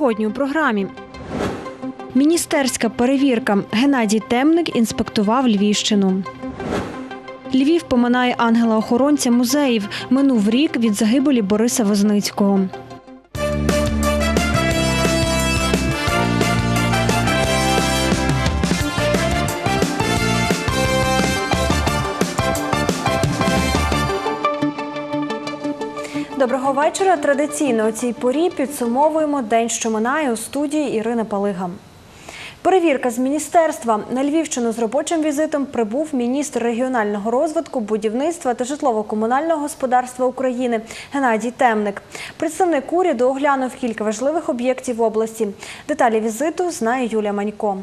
Сьогодні у програмі. Міністерська перевірка. Геннадій Темник інспектував Львівщину. Львів поминає ангела-охоронця музеїв. Минув рік від загибелі Бориса Возницького. Доброго вечора. Традиційно у цій порі підсумовуємо день, що минає у студії Ірина Палига. Перевірка з міністерства на Львівщину з робочим візитом прибув міністр регіонального розвитку, будівництва та житлово-комунального господарства України Геннадій Темник. Представник уряду оглянув кілька важливих об'єктів області. Деталі візиту знає Юлія Манько.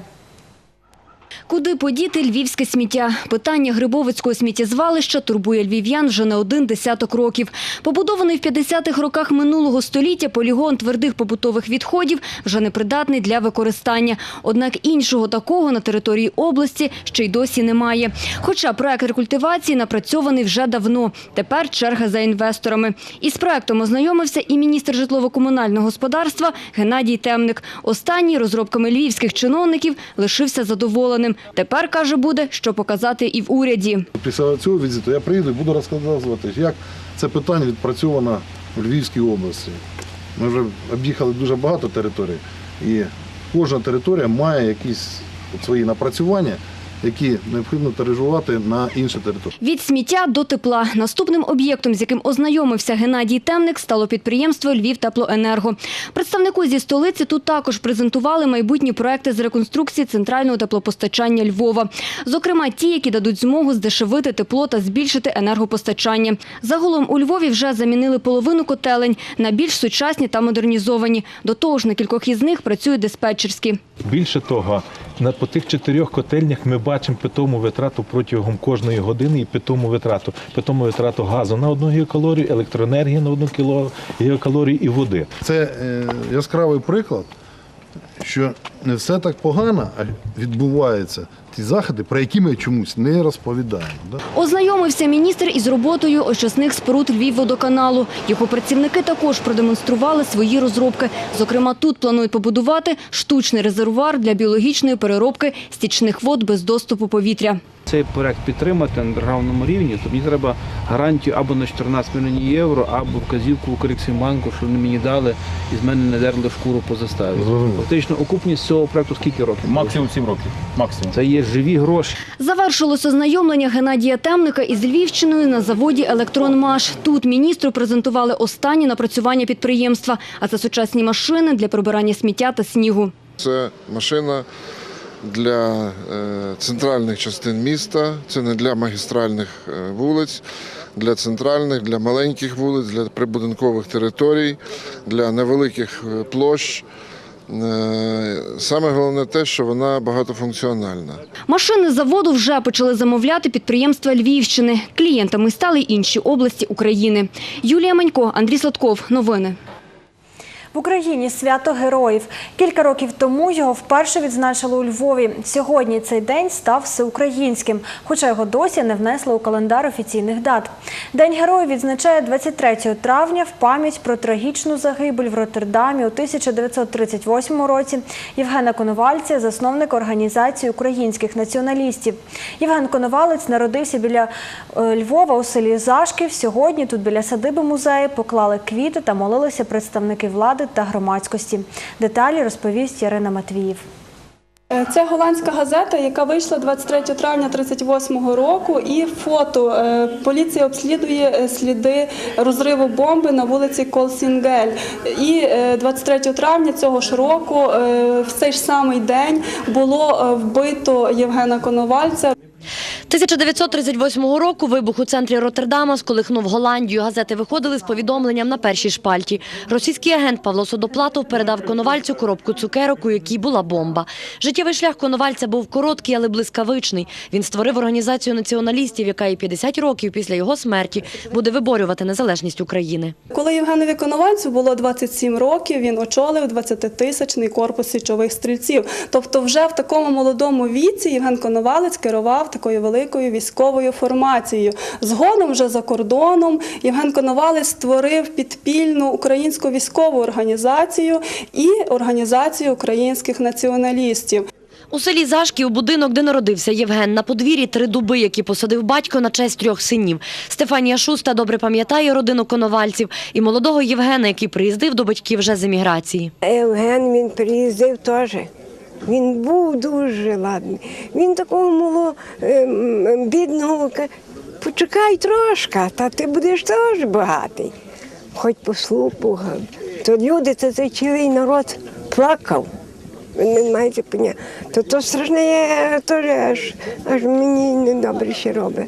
Куди подіти львівське сміття? Питання Грибовицького сміттєзвалища турбує львів'ян вже не один десяток років. Побудований в 50-х роках минулого століття полігон твердих побутових відходів вже непридатний для використання. Однак іншого такого на території області ще й досі немає. Хоча проект рекультивації напрацьований вже давно. Тепер черга за інвесторами. Із проектом ознайомився і міністр житлово-комунального господарства Геннадій Темник. Останній розробками львівських чиновників лишився задоволеним. Тепер, каже, буде, що показати і в уряді. Після цього візиту я приїду і буду розказувати, як це питання відпрацьовано в Львівській області. Ми вже об'їхали дуже багато територій, і кожна територія має якісь свої напрацювання, які необхідно тиражувати на інші території. Від сміття до тепла. Наступним об'єктом, з яким ознайомився Геннадій Темник, стало підприємство «Львівтеплоенерго». Представнику зі столиці тут також презентували майбутні проекти з реконструкції центрального теплопостачання Львова. Зокрема, ті, які дадуть змогу здешевити тепло та збільшити енергопостачання. Загалом у Львові вже замінили половину котелень на більш сучасні та модернізовані. До того ж, на кількох із них працюють диспетчерські. Більше того, на по тих чотирьох котельнях ми бачимо питому витрату протягом кожної години і питому витрату, питому витрату газу на одну гігакалорію, електроенергії на одну кіло гігакалорію і води. Це е, яскравий приклад, що не все так погано, а відбуваються ті заходи, про які ми чомусь не розповідаємо. Да? Ознайомився міністр із роботою очисних споруд Львівводоканалу. Його працівники також продемонстрували свої розробки. Зокрема, тут планують побудувати штучний резервуар для біологічної переробки стічних вод без доступу повітря. Цей проект підтримати на державному рівні, то мені треба гарантію або на 14 мільйонів євро, або вказівку у Укрексімбанку, що вони мені дали і з мене не дерли шкуру по заставі. Фактично, окупність цього проекту скільки років? Максимум 7 років. Максимум. Це є живі гроші. Завершилось ознайомлення Геннадія Темника із Львівщиною на заводі «Електронмаш». Тут міністру презентували останні напрацювання підприємства, а це сучасні машини для прибирання сміття та снігу. Це машина для е, центральних частин міста, це не для магістральних е, вулиць, для центральних, для маленьких вулиць, для прибудинкових територій, для невеликих е, площ. Е, Саме головне те, що вона багатофункціональна. Машини заводу вже почали замовляти підприємства Львівщини. Клієнтами стали інші області України. Юлія Манько, Андрій Сладков. Новини. Україні свято героїв. Кілька років тому його вперше відзначили у Львові. Сьогодні цей день став всеукраїнським, хоча його досі не внесли у календар офіційних дат. День героїв відзначає 23 травня в пам'ять про трагічну загибель в Роттердамі у 1938 році Євгена Коновальця, засновника організації українських націоналістів. Євген Коновалець народився біля е, Львова у селі Зашків. Сьогодні тут біля садиби музею поклали квіти та молилися представники влади та громадськості. Деталі розповість Ярина Матвіїв. Е, Це голландська газета, яка вийшла 23 травня 38 року. І фото Е, поліція обслідує е, сліди розриву бомби на вулиці Колсінгель. І е, 23 травня цього ж року, в цей ж самий день, було вбито Євгена Коновальця. 1938 року вибух у центрі Роттердама сколихнув Голландію. Газети виходили з повідомленням на першій шпальті. Російський агент Павло Судоплатов передав Коновальцю коробку цукерок, у якій була бомба. Життєвий шлях Коновальця був короткий, але блискавичний. Він створив організацію націоналістів, яка і 50 років після його смерті буде виборювати незалежність України. Коли Євгенові Коновальцю було 27 років, він очолив 20-тисячний корпус січових стрільців. Тобто, вже в такому молодому віці Євген Коновалець керував такою великою великою військовою формацією. Згодом вже за кордоном Євген Коновалець створив підпільну українську військову організацію і організацію українських націоналістів. У селі Зашків будинок, де народився Євген, на подвір'ї три дуби, які посадив батько на честь трьох синів. Стефанія Шуста добре пам'ятає родину коновальців і молодого Євгена, який приїздив до батьків вже з еміграції. Євген він приїздив теж. Він був дуже ладний. Він такого мого ем, бідного ка- почекай трошки, та ти будеш теж багатий. Хоч послухав. То люди, то цей цілий народ плакав. Ви не маєте поняття. То то страшне теж аж, аж мені недобре ще робить.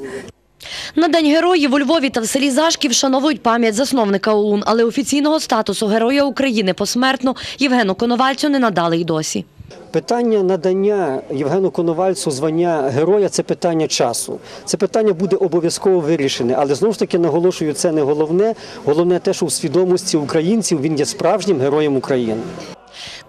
На День героїв у Львові та в селі Зашків вшановують пам'ять засновника ОУН, але офіційного статусу Героя України посмертно Євгену Коновальцю не надали й досі. Питання надання Євгену Коновальцу звання героя це питання часу. Це питання буде обов'язково вирішене, але знову ж таки наголошую, це не головне. Головне те, що в свідомості українців він є справжнім героєм України.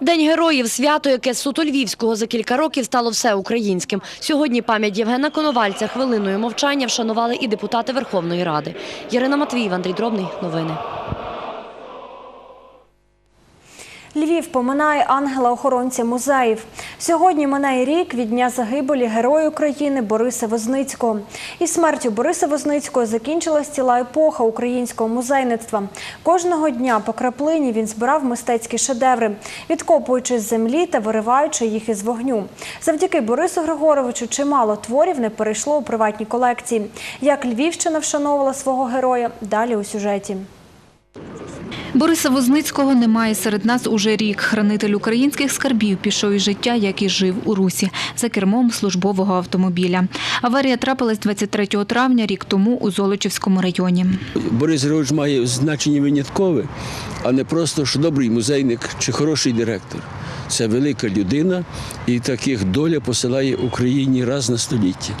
День героїв свято, яке з суто львівського за кілька років стало всеукраїнським. Сьогодні пам'ять Євгена Коновальця хвилиною мовчання вшанували і депутати Верховної Ради. Ярина Матвіїв, Андрій Дробний. Новини. Львів поминає ангела-охоронця музеїв. Сьогодні минає рік від дня загибелі Героя України Бориса Возницького. Із смертю Бориса Возницького закінчилась ціла епоха українського музейництва. Кожного дня по краплині він збирав мистецькі шедеври, відкопуючи з землі та вириваючи їх із вогню. Завдяки Борису Григоровичу чимало творів не перейшло у приватні колекції. Як Львівщина вшановувала свого героя, далі у сюжеті. Бориса Возницького немає серед нас уже рік. Хранитель українських скарбів пішов із життя, як і жив у Русі, за кермом службового автомобіля. Аварія трапилась 23 травня рік тому у Золочівському районі. Борис Григорович має значення виняткове, а не просто що добрий музейник чи хороший директор. Це велика людина, і таких доля посилає Україні раз на століття.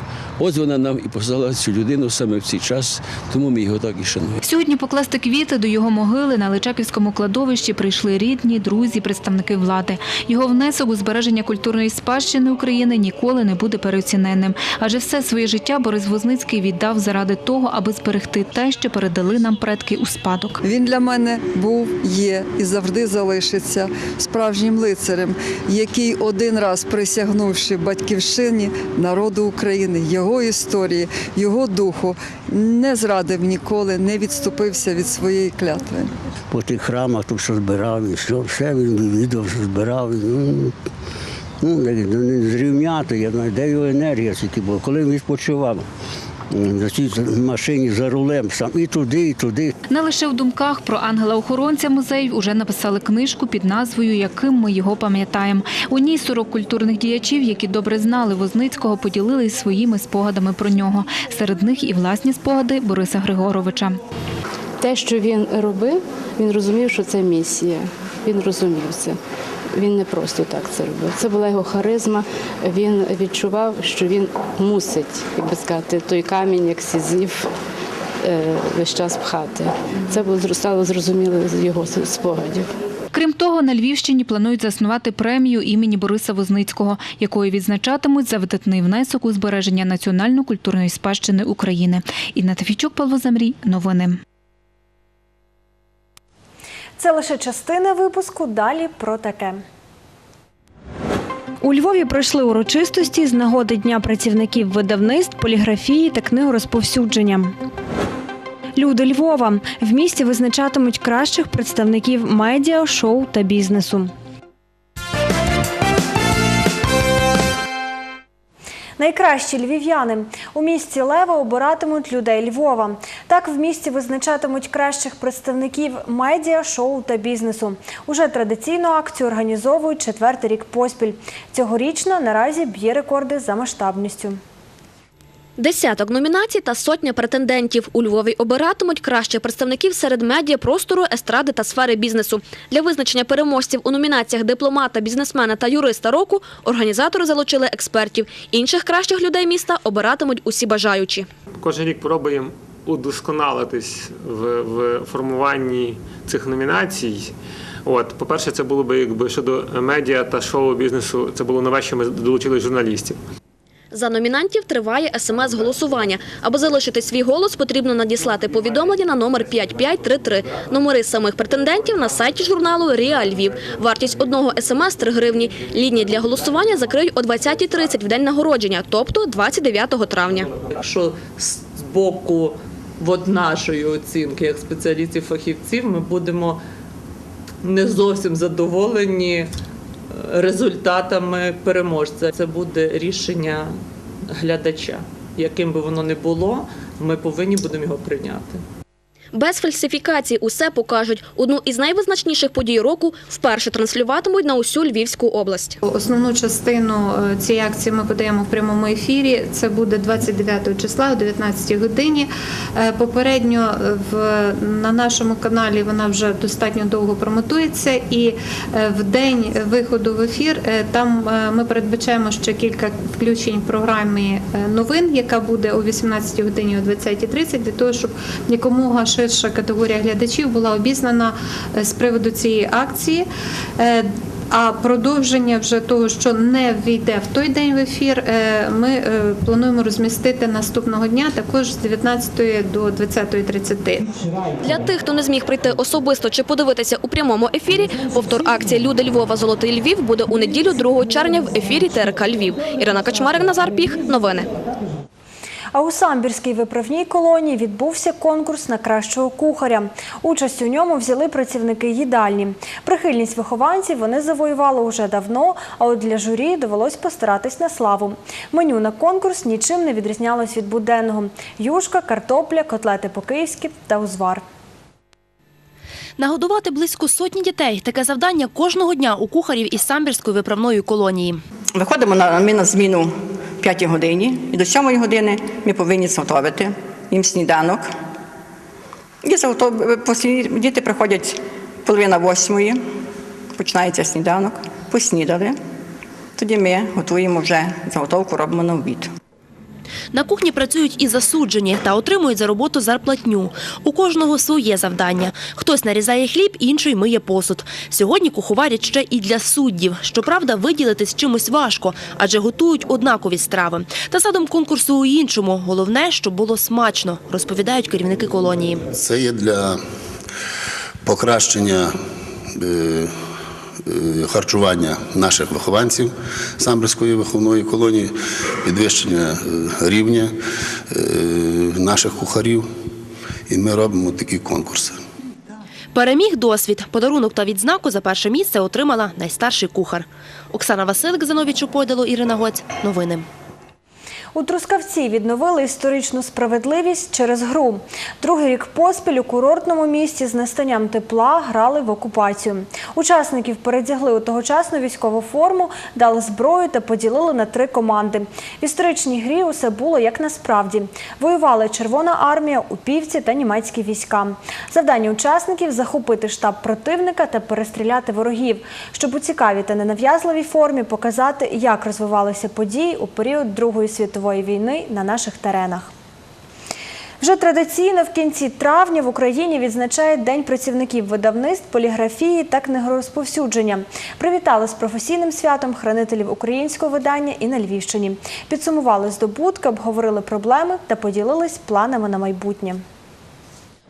От вона нам і послала цю людину саме в цей час, тому ми його так і шануємо. Сьогодні покласти квіти до його могили на Личаківському кладовищі прийшли рідні, друзі, представники влади. Його внесок у збереження культурної спадщини України ніколи не буде переоціненним. Адже все своє життя Борис Возницький віддав заради того, аби зберегти те, що передали нам предки у спадок. Він для мене був, є і завжди залишиться справжнім лицарем, який один раз присягнувши батьківщині народу України, його історії, його духу, не зрадив ніколи, не відступився від своєї клятви. по тих храмах, тут що збирав, і все, все він відвідав, що збирав. Ну, ну, не, не зрівняти, я знаю, де його енергія була. Коли він відпочивав на цій машині за рулем, сам і туди, і туди. Не лише в думках про ангела-охоронця музеїв уже написали книжку під назвою Яким ми його пам'ятаємо. У ній 40 культурних діячів, які добре знали Возницького, поділились своїми спогадами про нього. Серед них і власні спогади Бориса Григоровича. Те, що він робив, він розумів, що це місія. Він розумів це. Він не просто так це робив. Це була його харизма. Він відчував, що він мусить, як би сказати, той камінь, як сізів, е, весь час пхати. Це було стало зрозуміло з його спогадів. Крім того, на Львівщині планують заснувати премію імені Бориса Возницького, якою відзначатимуть за видатний внесок у збереження національно-культурної спадщини України. Інна Тафійчук, Павло Замрій. Новини. Це лише частина випуску. Далі про таке. У Львові пройшли урочистості з нагоди Дня працівників видавництв, поліграфії та книгорозповсюдження. Люди Львова в місті визначатимуть кращих представників медіа, шоу та бізнесу. Найкращі львів'яни у місті Лева обиратимуть людей Львова. Так в місті визначатимуть кращих представників медіа, шоу та бізнесу. Уже традиційну акцію організовують четвертий рік поспіль. Цьогорічна наразі б'є рекорди за масштабністю. Десяток номінацій та сотня претендентів. У Львові обиратимуть кращих представників серед медіа, простору, естради та сфери бізнесу. Для визначення переможців у номінаціях дипломата, бізнесмена та юриста року організатори залучили експертів. Інших кращих людей міста обиратимуть усі бажаючі. Кожен рік пробуємо удосконалитись в, в формуванні цих номінацій. От, по-перше, це було би якби щодо медіа та шоу бізнесу. Це було нове, що ми долучили журналістів. За номінантів триває смс-голосування. Аби залишити свій голос, потрібно надіслати повідомлення на номер 5533. Номери самих претендентів на сайті журналу «Ріа Львів». Вартість одного смс – 3 гривні. Лінії для голосування закриють о 20.30 в день нагородження, тобто 29 травня. Якщо з боку от нашої оцінки, як спеціалістів-фахівців, ми будемо не зовсім задоволені результатами переможця. Це буде рішення глядача. Яким би воно не було, ми повинні будемо його прийняти. Без фальсифікацій усе покажуть. Одну із найвизначніших подій року вперше транслюватимуть на усю Львівську область. Основну частину е, цієї акції ми подаємо в прямому ефірі. Це буде 29 числа о 19 годині. Е, Попередньо е, на нашому каналі вона вже достатньо довго промотується, і в день виходу в ефір там ми передбачаємо ще кілька включень е, новин, яка буде о 18 годині о 20.30, для того, щоб якомога ширша категорія глядачів була обізнана е, з приводу цієї акції. Е, А продовження вже того, що не війде в той день в ефір, е, ми плануємо розмістити наступного дня, також з 19 до 20.30. Для тих, хто не зміг прийти особисто чи подивитися у прямому ефірі, повтор акції Люди Львова Золотий Львів буде у неділю 2 червня в ефірі ТРК Львів. Ірина Качмарик, Назар Піх. Новини. А у Самбірській виправній колонії відбувся конкурс на кращого кухаря. Участь у ньому взяли працівники їдальні. Прихильність вихованців вони завоювали уже давно, а от для журі довелось постаратись на славу. Меню на конкурс нічим не відрізнялось від буденного: юшка, картопля, котлети по-київськи та узвар. Нагодувати близько сотні дітей – таке завдання кожного дня у кухарів із Самбірської виправної колонії. Виходимо на, на зміну 5 годині, і до 7 години ми повинні зготовити їм сніданок. І діти приходять половина восьмої, починається сніданок, поснідали. Тоді ми готуємо вже заготовку, робимо на обід. На кухні працюють і засуджені та отримують за роботу зарплатню. У кожного своє завдання. Хтось нарізає хліб, інший миє посуд. Сьогодні куховарять ще і для суддів. Щоправда, виділитись чимось важко, адже готують однакові страви. Та задум конкурсу у іншому. Головне, щоб було смачно, розповідають керівники колонії. Це є для покращення е, харчування наших вихованців Самбірської виховної колонії, підвищення е, рівня е, наших кухарів. І ми робимо такі конкурси. Переміг досвід. Подарунок та відзнаку за перше місце отримала найстарший кухар. Оксана Василик, Зановічу Подало, Ірина Гоць. Новини. У Трускавці відновили історичну справедливість через гру. Другий рік поспіль у курортному місті з настанням тепла грали в окупацію. Учасників передягли у тогочасну військову форму, дали зброю та поділили на три команди. В історичній грі усе було як насправді. Воювали Червона армія, упівці та німецькі війська. Завдання учасників захопити штаб противника та перестріляти ворогів, щоб у цікавій та ненав'язливій формі показати, як розвивалися події у період Другої світової війни на наших теренах. Вже традиційно в кінці травня в Україні відзначають День працівників видавництв, поліграфії та книгорозповсюдження. Привітали з професійним святом хранителів українського видання і на Львівщині. Підсумували здобутки, обговорили проблеми та поділились планами на майбутнє.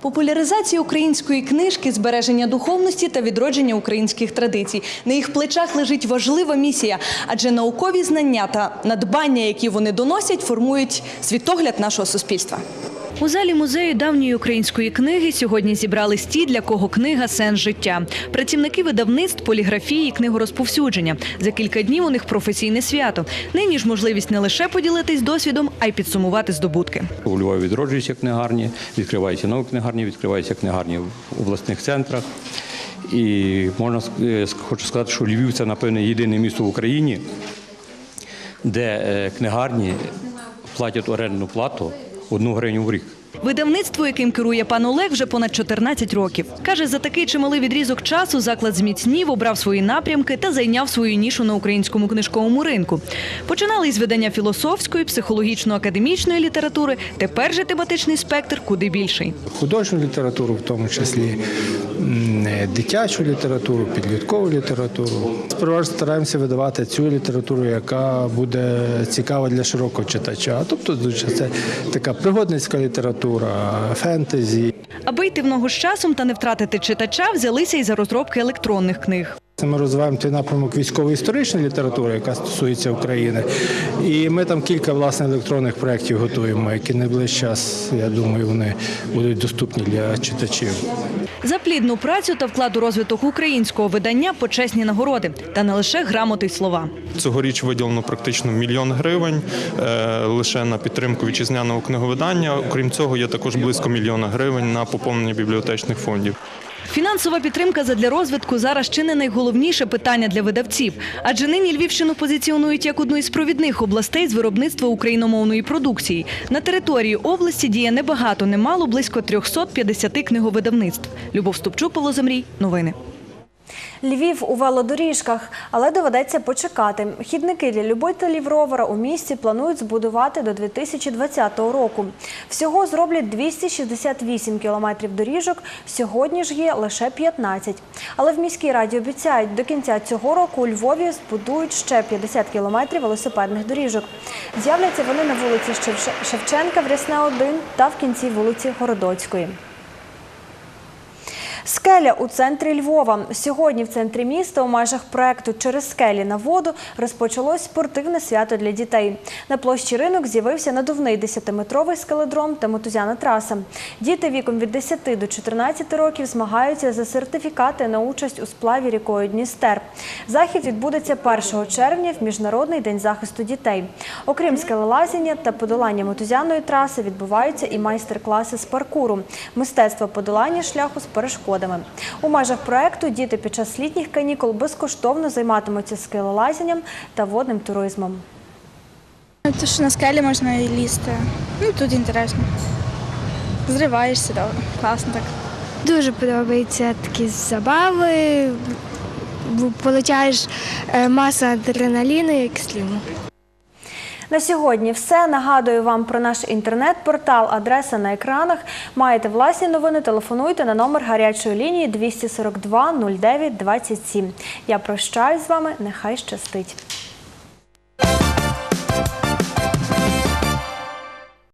Популяризація української книжки, збереження духовності та відродження українських традицій. На їх плечах лежить важлива місія, адже наукові знання та надбання, які вони доносять, формують світогляд нашого суспільства. У залі музею давньої української книги сьогодні зібрались ті, для кого книга сенс життя. Працівники видавництв, поліграфії, книгорозповсюдження. За кілька днів у них професійне свято. Нині ж можливість не лише поділитись досвідом, а й підсумувати здобутки. У Львові відроджуються книгарні, відкриваються нові книгарні, відкриваються книгарні в обласних центрах. І можна е, хочу сказати, що Львів це, напевне, єдине місто в Україні, де е, книгарні платять орендну плату одну гривню в рік. Видавництво, яким керує пан Олег, вже понад 14 років. Каже, за такий чималий відрізок часу заклад зміцнів, обрав свої напрямки та зайняв свою нішу на українському книжковому ринку. Починали із видання філософської, психологічно-академічної літератури. Тепер же тематичний спектр куди більший. художню літературу, в тому числі е, дитячу літературу, підліткову літературу. Спершу стараємося видавати цю літературу, яка буде цікава для широкого читача. Тобто це така пригодницька література, фентезі. Аби йти в ногу з часом та не втратити читача, взялися і за розробки електронних книг. Це Ми розвиваємо той напрямок військово-історичної літератури, яка стосується України. І ми там кілька власне електронних проєктів готуємо, які найближчий час, я думаю, вони будуть доступні для читачів. За плідну працю та вклад у розвиток українського видання почесні нагороди. Та не лише грамоти й слова. Цьогоріч виділено практично мільйон гривень е, лише на підтримку вітчизняного книговидання. Окрім цього, є також близько мільйона гривень на поповнення бібліотечних фондів. Фінансова підтримка задля розвитку зараз чи не найголовніше питання для видавців. Адже нині Львівщину позиціонують як одну із провідних областей з виробництва україномовної продукції. На території області діє небагато, немало близько 350 книговидавництв. Любов Ступчук, Павло Замрій. Новини. Львів у велодоріжках, але доведеться почекати. Хідники для любителів ровера у місті планують збудувати до 2020 року. Всього зроблять 268 кілометрів доріжок, сьогодні ж є лише 15. Але в міській раді обіцяють, до кінця цього року у Львові збудують ще 50 кілометрів велосипедних доріжок. З'являться вони на вулиці Шевченка в Рясне 1 та в кінці вулиці Городоцької. Скеля у центрі Львова. Сьогодні в центрі міста у межах проекту Через скелі на воду розпочалось спортивне свято для дітей. На площі ринок з'явився надувний 10-метровий скеледром та мотузяна траса. Діти віком від 10 до 14 років змагаються за сертифікати на участь у сплаві рікою Дністер. Захід відбудеться 1 червня в Міжнародний день захисту дітей. Окрім скелелазіння та подолання мотузяної траси, відбуваються і майстер-класи з паркуру, мистецтво подолання шляху з перешкодами. У межах проекту діти під час літніх канікул безкоштовно займатимуться скелелазінням та водним туризмом. То, що на скелі можна і лізти. Ну, тут інтересно. Зриваєшся добре. Класно так. Дуже подобаються такі забави. бо Получаєш е, масу адреналіну і екстриму. На сьогодні все. Нагадую вам про наш інтернет-портал, адреса на екранах. Маєте власні новини, телефонуйте на номер гарячої лінії 242 09 27. Я прощаюсь з вами. Нехай щастить.